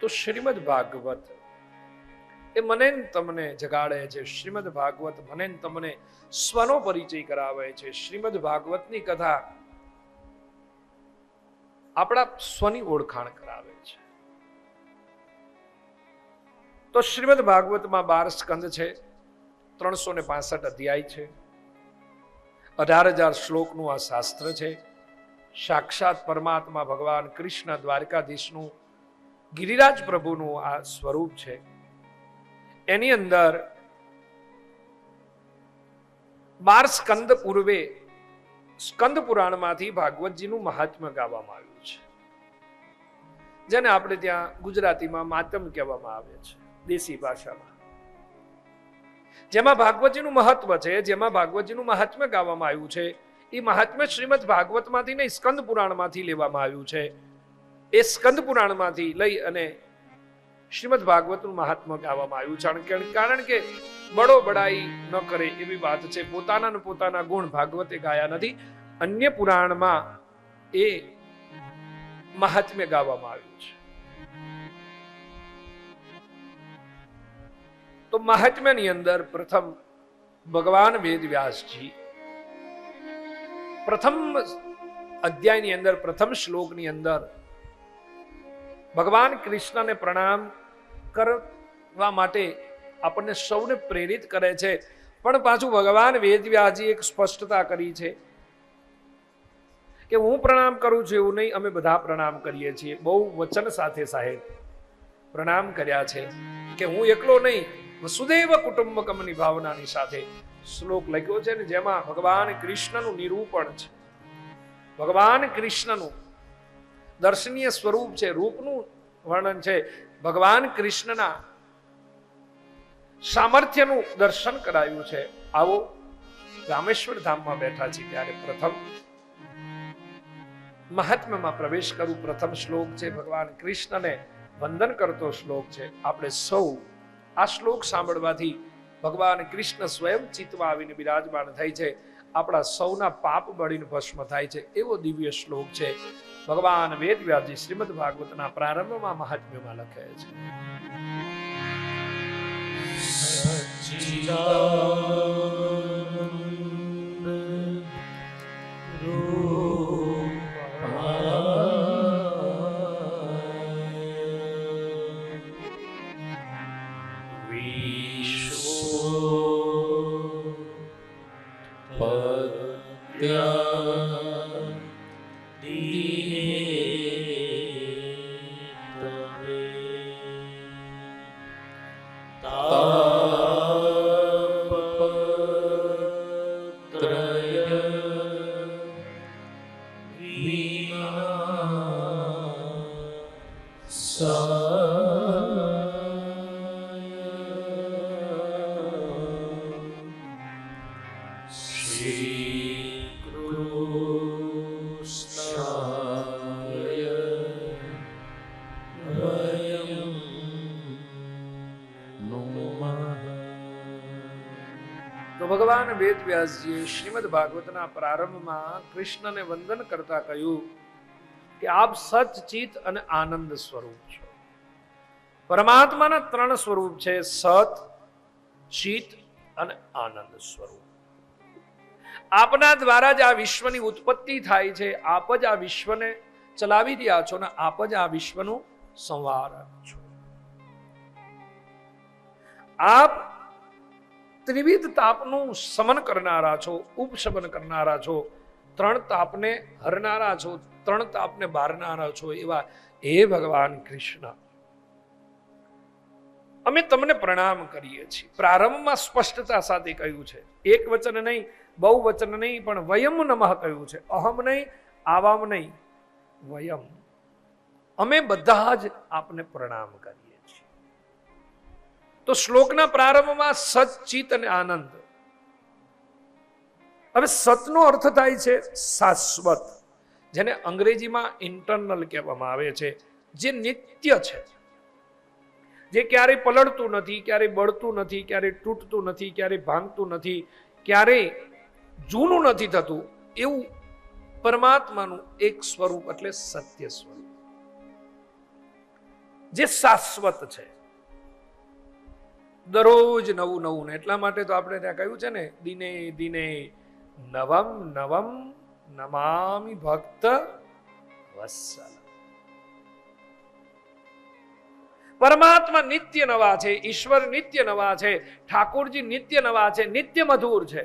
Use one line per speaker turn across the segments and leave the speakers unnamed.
તો શ્રીમદ ભાગવત. એ મને તમને જગાડે છે. શ્રીમદ ભાગવત મને તમને સ્વનો પરિચય કરાવે છે. શ્રીમદ ભાગવતની કથા આપણા સ્વની ઓળખાણ કરાવે છે. તો શ્રીમદ ભાગવતમાં બાર સ્કંદ છે. ત્રણસો ને પાસઠ અધ્યાય છે. અઢાર હજાર શ્લોકનું આ શાસ્ત્ર છે. સાક્ષાત પરમાત્મા ભગવાન કૃષ્ણ દ્વારકાધીશનું ગિરિરાજ પ્રભુનું આ સ્વરૂપ છે. એની અંદર બાર સ્કંદ પૂર્વે સ્કંદ પુરાણમાંથી ભાગવતજીનું મહાત્મ્ય ગાવામાં આવ્યું છે. જેને આપણે ત્યાં ગુજરાતીમાં માતમ કહેવામાં આવે છે, દેશી ભાષામાં. જેમાં ભાગવતજીનું મહત્વ છે, જેમાં ભાગવતજીનું મહાત્મ્ય ગાવામાં આવ્યું છે, એ મહાત્મ્ય શ્રીમદ ભાગવતમાંથી ને સ્કંદ પુરાણમાંથી લેવામાં આવ્યું છે. એ સ્કંદ પુરાણમાંથી લઈ અને શ્રીમદ ભાગવતનું મહાત્મ્ય ગાવામાં આવ્યું છે કારણ કે- બડો બડાઈ ન કરે એવી વાત છે. પોતાના પોતાના ગુણ ભાગવતે ગાયા નથી. અન્ય પુરાણમાં એ મહાત્મ્ય ગાવામાં આવ્યું છે. તો મહાત્મ્યની અંદર પ્રથમ ભગવાન વેદ વ્યાસજી, પ્રથમ અધ્યાયની અંદર, પ્રથમ શ્લોકની અંદર ભગવાન કૃષ્ણને પ્રણામ કરવા માટે આપણને સૌને પ્રેરિત કરે છે. પણ પાછું ભગવાન વેદવ્યાજી એક સ્પષ્ટતા કરી છે કે હું પ્રણામ કરું છું એવું નહીં, અમે બધા પ્રણામ કરીએ છીએ. બહુ વચન સાથે સાહેબ પ્રણામ કર્યા છે કે હું એકલો નહીં, વસુદેવ કુટુંબકમની ભાવનાની સાથે શ્લોક લખ્યો છે ને જેમાં ભગવાન કૃષ્ણનું નિરૂપણ છે. ભગવાન કૃષ્ણનું દર્શનીય સ્વરૂપ છે, રૂપનું વર્ણન છે. ભગવાન કૃષ્ણના સામર્થ્યનું દર્શન કરાયું છે. આવો રામેશ્વર ધામમાં બેઠા છે ત્યારે પ્રથમ મહાત્મ્યમાં પ્રવેશ કરું. પ્રથમ શ્લોક છે, ભગવાન કૃષ્ણને વંદન કરતો શ્લોક છે. આપણે સૌ આ શ્લોક સાંભળવાથી ભગવાન કૃષ્ણ સ્વયં ચિત્તમાં આવીને બિરાજમાન થાય છે. આપણા સૌના પાપ બળીને ભસ્મ થાય છે. એવો દિવ્ય શ્લોક છે. ભગવાન વેદવ્યાસજી શ્રીમદ ભાગવતના પ્રારંભમાં મહાત્મ્યમાં લખે છે. તો ભગવાન વેદ વ્યાસજીએ શ્રીમદ ભાગવતના પ્રારંભમાં કૃષ્ણને વંદન કરતા કહ્યું કે આપ સચ અને આનંદ સ્વરૂપ છો. પરમાત્માના ત્રણ સ્વરૂપ છે સત ચિત અને આનંદ સ્વરૂપ. આપના દ્વારા જ આ વિશ્વની ઉત્પત્તિ થાય છે. આપ જ આ વિશ્વને ચલાવી રહ્યા છો ને આપ જ આ વિશ્વનું સંવારક છો. આપ ત્રિવિધ તાપનું સમન કરનારા છો, ઉપશમન કરનારા છો, ત્રણ તાપને હરનારા છો, ત્રણ તાપને બારનારા છો એવા હે ભગવાન કૃષ્ણ. અમે તમને પ્રણામ કરીએ છીએ. પ્રારંભમાં સ્પષ્ટતા સાથે કહ્યું છે. એક વચન નહીં, બહુ વચન નહીં, પણ વયમ નમઃ કહ્યું છે. અહમ નહીં, આવામ નહીં, વયમ. અમે બધા જ આપને પ્રણામ કરીએ તો શ્લોકના પ્રારંભમાં સચિત અને આનંદ. હવે સતનો અર્થ થાય છે શાશ્વત, જેને અંગ્રેજીમાં ઇન્ટરનલ કહેવામાં આવે છે, જે નિત્ય છે. જે ક્યારેય પલળતું નથી, ક્યારેય બળતું નથી, ક્યારેય તૂટતું નથી, ક્યારેય ભાંગતું નથી, ક્યારેય જૂનું નથી થતું, એવું પરમાત્માનું એક સ્વરૂપ એટલે સત્ય સ્વરૂપ. જે શાશ્વત છે. દરરોજ નવું નવું ને એટલા માટે તો આપણે ત્યાં કહ્યું છે ને, દિને દિને નવમ નવમ નમામિ ભક્ત વત્સલ. પરમાત્મા નિત્ય નવા છે, ઈશ્વર નિત્ય નવા છે, ઠાકોરજી નિત્ય નવા છે, નિત્ય મધુર છે.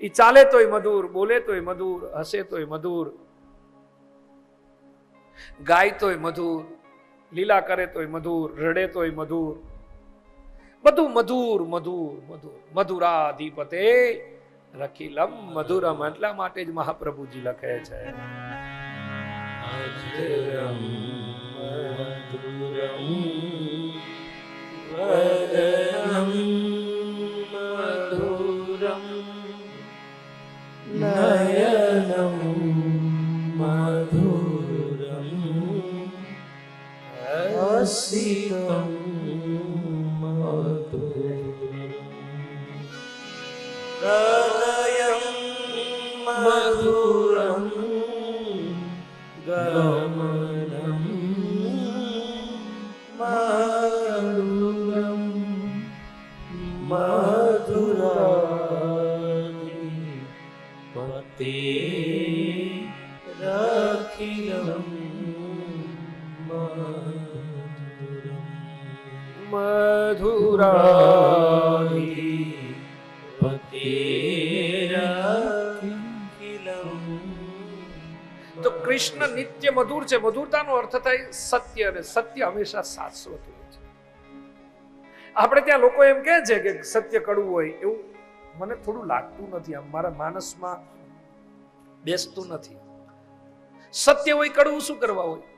ઈ ચાલે તોય મધુર, બોલે તોય મધુર, હસે તોય મધુર, ગાય તોય મધુર લીલા કરે તોય મધુર, રડે તોય મધુર. બધું મધુર મધુર મધુર. મધુરાધિપતે રખીલમ મધુરમ એટલા માટે જ મહાપ્રભુજી લખે છે.
મધુરમ રખિલમ
તો કૃષ્ણ નિત્ય મધુર છે મધુરતાનો અર્થ થાય સત્ય અને સત્ય હંમેશા શાશ્વત હોય છે. આપણે ત્યાં લોકો એમ કહે છે કે સત્ય કડવું હોય એવું મને થોડું લાગતું નથી આમ. મારા માનસમાં બેસતું નથી. સત્ય હોય, કડવું શું કરવા હોય?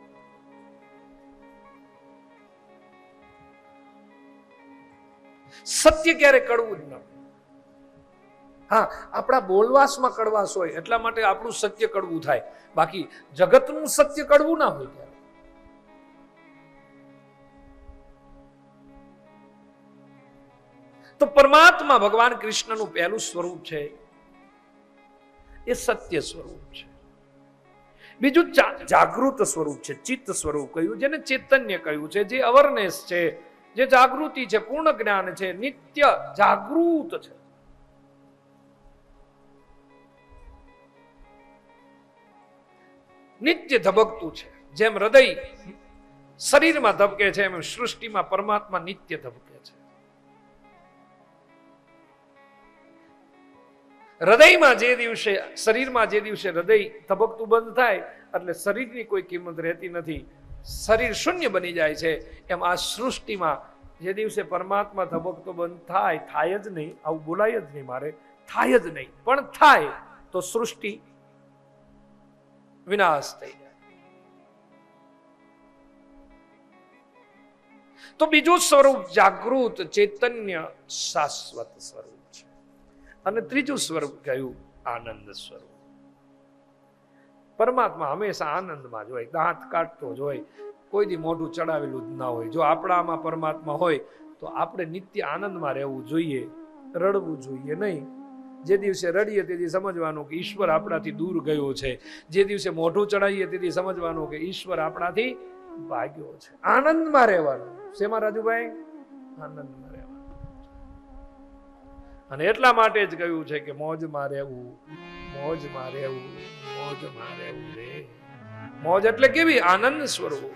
સત્ય ક્યારે કડવું જ ન હા, આપણા બોલવાસમાં કડવાશ હોય, એટલા માટે આપણું સત્ય કડવું થાય. બાકી જગતનું સત્ય કડવું ના હોય ત્યારે તો પરમાત્મા ભગવાન કૃષ્ણનું પહેલું સ્વરૂપ છે, એ સત્ય સ્વરૂપ છે. બીજું જાગૃત સ્વરૂપ છે, ચિત્ત સ્વરૂપ કહ્યું જેને ચૈતન્ય કહ્યું છે, જે અવરનેસ છે જે જાગૃતિ છે, પૂર્ણ જ્ઞાન છે, નિત્ય જાગૃત છે. નિત્ય ધબકતું છે, જેમ હૃદય શરીરમાં ધબકે છે, એમ સૃષ્ટિમાં પરમાત્મા નિત્ય ધબકે છે. હૃદયમાં જે દિવસે, શરીરમાં જે દિવસે હૃદય ધબકતું બંધ થાય, એટલે શરીરની કોઈ કિંમત રહેતી નથી શરીર શૂન્ય બની જાય છે, એમ આ સૃષ્ટિમાં જે દિવસે પરમાત્મા ધબકતો બંધ થાય થાય જ નહીં, આવું બોલાય જ નહીં મારે, થાય જ નહીં. પણ થાય તો સૃષ્ટિ વિનાશ થઈ જાય. તો બીજું સ્વરૂપ જાગૃત, ચૈતન્ય, શાશ્વત સ્વરૂપ છે. અને ત્રીજું સ્વરૂપ કહ્યું આનંદ સ્વરૂપ. પરમાત્મા હંમેશા આનંદમાં જ હોય, દાંત કાઢતો જ હોય કોઈ દી મોઢું ચડાવેલું જ ના હોય. જો આપણામાં પરમાત્મા હોય, તો આપણે નિત્ય આનંદમાં રહેવું જોઈએ, રડવું જોઈએ નહીં. જે દિવસે રડીએ તેથી સમજવાનું કે ઈશ્વર આપણાથી દૂર ગયો છે. જે દિવસે મોઢું ચડાવીએ તેથી સમજવાનું કે ઈશ્વર આપણાથી ભાગ્યો છે. આનંદમાં રહેવાનું. શેમાં રાજુભાઈ? આનંદમાં રહેવાનું. અને એટલા માટે જ કહ્યું છે કે મોજમાં રહેવું મોજમાં રહેવું. મોજમાં રહેવું રે મોજ એટલે કેવી? આનંદ સ્વરૂપ?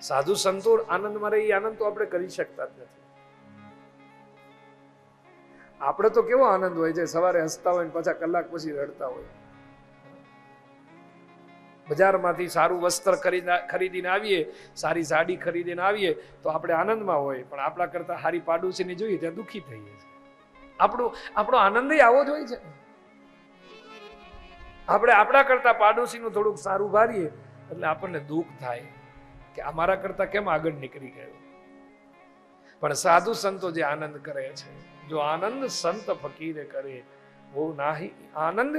સાધુ સંતો આનંદમાં એ આનંદ તો આપણે કરી શકતા જ નથી. આપણે તો કેવો આનંદ હોય છે? સવારે હસતા હોય પાછા કલાક પછી રડતા હોય. બજારમાંથી સારું વસ્ત્ર ખરીદીને આવીએ, સારી સાડી ખરીદીને આવીએ, તો આપણે આનંદમાં હોય. પણ આપણા કરતા સારી પાડોશીને જોઈએ ત્યાં દુઃખી થઈએ છીએ. આપણો આપણો આનંદ આવો જ હોય છે. આપણે આપણા કરતાં પાડોશીનું થોડુંક સારું ભારીએ, એટલે આપણને દુઃખ થાય કે અમારા કરતા કેમ આગળ નીકળી ગયો? પણ સાધુ સંતો જે આનંદ કરે છે, જો આનંદ સંત ફકીરે કરે, વો નાહી આનંદ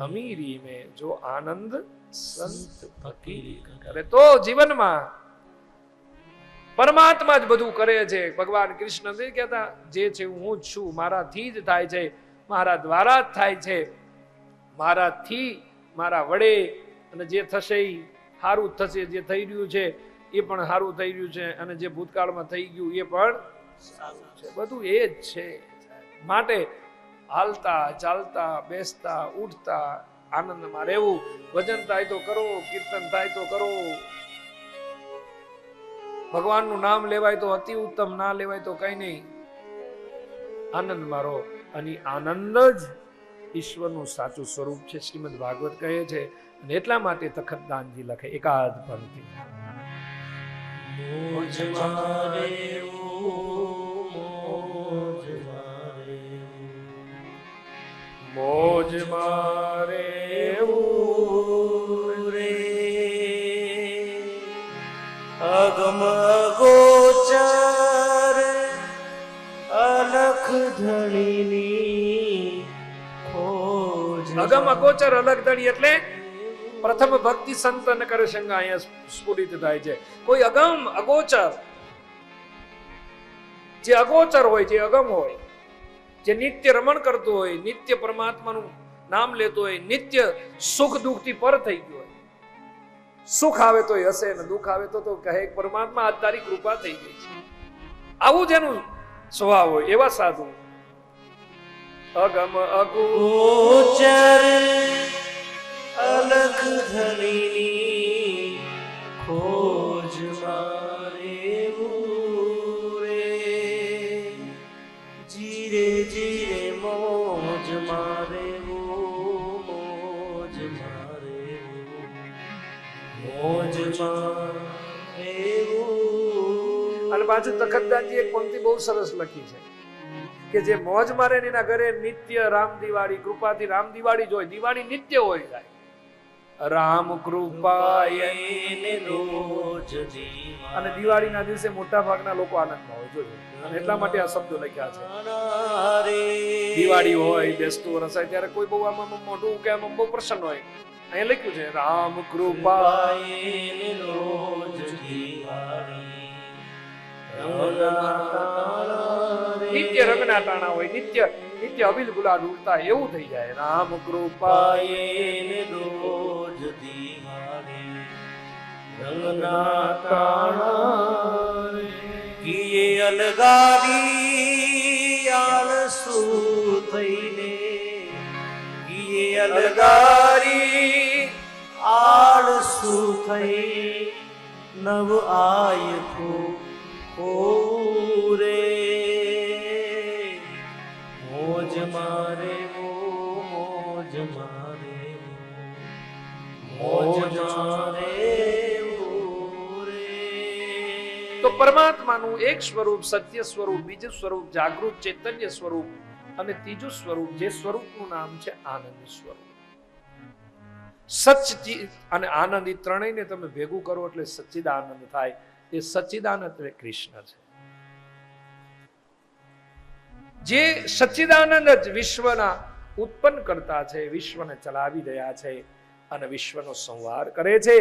અમીરી મે, જો આનંદ સંત ફકીર કરે. તો જીવનમાં પરમાત્મા જ બધું કરે છે. ભગવાન કૃષ્ણ નથી કહેતા, જે છે હું જ છું, મારાથી જ થાય છે, મારા દ્વારા જ થાય છે. મારાથી મારા વડે અને જે થશે એ સારું થશે. જે થઈ રહ્યું છે એ પણ સારું થઈ રહ્યું છે અને જે ભૂતકાળમાં થઈ ગયું એ પણ સારું છે. બધું એ જ છે. માટે હાલતા, ચાલતા, બેસતા, ઉઠતા, આનંદમાં રહેવું. ભજન થાય તો કરો, કીર્તન થાય તો કરો. ભગવાનનું નામ લેવાય તો અતિ ઉત્તમ, ના લેવાય તો કઈ નહીં. આનંદમાં રહો. અને આનંદ જ ઈશ્વરનું સાચું સ્વરૂપ છે, શ્રીમદ ભાગવત કહે છે, અને એટલા માટે તખતદાનજી લખે, એકાદ પંક્તિ.
મોજ મારે અગમ ગોચર
અગમ અગોચર અલગ ધણી એટલે પ્રથમ ભક્તિ સંતન કરે સંગ અહીંયા સ્ફુરિત થાય છે. કોઈ અગમ અગોચર, જે અગોચર હોય, જે અગમ હોય, જે નિત્ય રમણ કરતું હોય, નિત્ય પરમાત્માનું નામ લેતો હોય, નિત્ય સુખ દુઃખથી પર થઈ ગયો હોય, સુખ આવે તો હશે ને દુઃખ આવે તો તો કહે પરમાત્મા આજ તારી કૃપા થઈ ગઈ છે. આવું જેનું સ્વભાવ હોય, એવા સાધુ અગમ અગો
ગોચર અલખ ધણીની ખોજ મારે રે જીરે જીરે મોજ મારે મોજ મારે મોજ મારે
અને પાછું તખતદાનજી એક પંક્તિ બહુ સરસ લખી છે કે જે મોજ મારે એના ઘરે નિત્ય રામ દિવાળી કૃપાથી રામ દિવાળી જ હોય દિવાળી નિત્ય હોય જાય રામ કૃપાય
રોજ
અને દિવાળીના દિવસે મોટા ભાગના લોકો આનંદમાં હોય જોજો. અને એટલા માટે આ શબ્દો લખ્યા છે. દિવાળી હોય બેસતું વરસ હોય ત્યારે કોઈ બહુ આમાં મોઢું કે આમ બહુ પ્રસન્ન હોય. અહીંયા લખ્યું છે રામ કૃપા નિત્ય રંગના ટાણા હોય નિત્ય નિત્ય અબિલ ગુલાલ ઉડતા એવું થઈ જાય રામ કૃપા
અલગારી આળસુ થઈને ગીએ અલગારી આળસુ થઈ નવ આયખું
તો પરમાત્માનું એક સ્વરૂપ, સત્ય સ્વરૂપ, બીજું સ્વરૂપ, જાગૃત ચૈતન્ય સ્વરૂપ અને ત્રીજું સ્વરૂપ જે સ્વરૂપનું નામ છે આનંદ સ્વરૂપ. સચ્ચિ અને આનંદ એ ત્રણેયને તમે ભેગું કરો એટલે સચ્ચિદાનંદ થાય. એ સચ્ચિદાનંદ એટલે કૃષ્ણ છે. જે સચ્ચિદાનંદ જ વિશ્વના ઉત્પન્ન કરતા છે, વિશ્વને ચલાવી રહ્યા છે અને વિશ્વનો સંહાર કરે છે.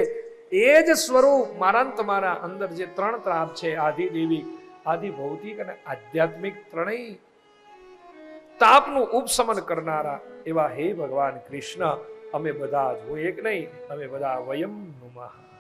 એ જ સ્વરૂપ મારા તમારા અંદર જે ત્રણ ત્રાપ છે આદિ દેવી આદિ ભૌતિક અને આધ્યાત્મિક ત્રણેય તાપનું ઉપશમન કરનારા એવા હે ભગવાન કૃષ્ણ. અમે બધા જ હું એક નહીં? અમે બધા વયમ નુમઃ